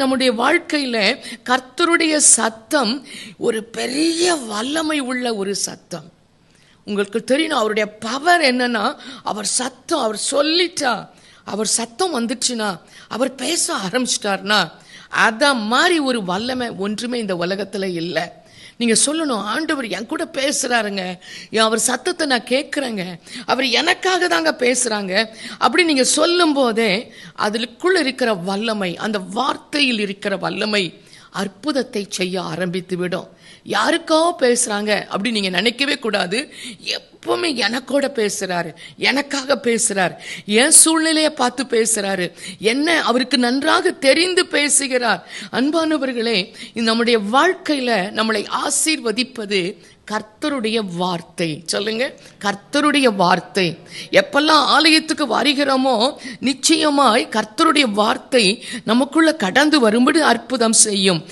நம்முடைய வாழ்க்கையில் கர்த்தருடைய சத்தம் ஒரு பெரிய வல்லமை உள்ள ஒரு சத்தம். உங்களுக்கு தெரியணும் அவருடைய பவர் என்னன்னா அவர் சத்தம் அவர் சொல்லிட்டா அவர் சத்தம் வந்துச்சுன்னா அவர் பேச ஆரம்பிச்சிட்டார்னா அதை மாதிரி ஒரு வல்லமை ஒன்றுமே இந்த உலகத்தில் இல்லை. நீங்கள் சொல்லணும் ஆண்டவர் என் கூட பேசுகிறாருங்க என் அவர் சத்தத்தை நான் கேட்குறேங்க அவர் எனக்காக தாங்க பேசுகிறாங்க அப்படி நீங்கள் சொல்லும் போதே அதுக்குள்ள இருக்கிற வல்லமை அந்த வார்த்தையில் இருக்கிற வல்லமை அற்புதத்தை செய்ய ஆரம்பித்து விடும். யாருக்கோ பேசுகிறாங்க அப்படி நீங்கள் நினைக்கவே கூடாது. எப்பவுமே எனக்கோட பேசுகிறாரு எனக்காக பேசுகிறார் என் சூழ்நிலையை பார்த்து பேசுகிறாரு என்ன அவருக்கு நன்றாக தெரிந்து பேசுகிறார். அன்பானவர்களே நம்முடைய வாழ்க்கையில் நம்மளை ஆசீர்வதிப்பது கர்த்தருடைய வார்த்தை. சொல்லுங்க. கர்த்தருடைய வார்த்தை. எப்பெல்லாம் ஆலயத்துக்கு வருகிறோமோ நிச்சயமாய் கர்த்தருடைய வார்த்தை நமக்குள்ள கடந்து வரும்படி அற்புதம் செய்யும்.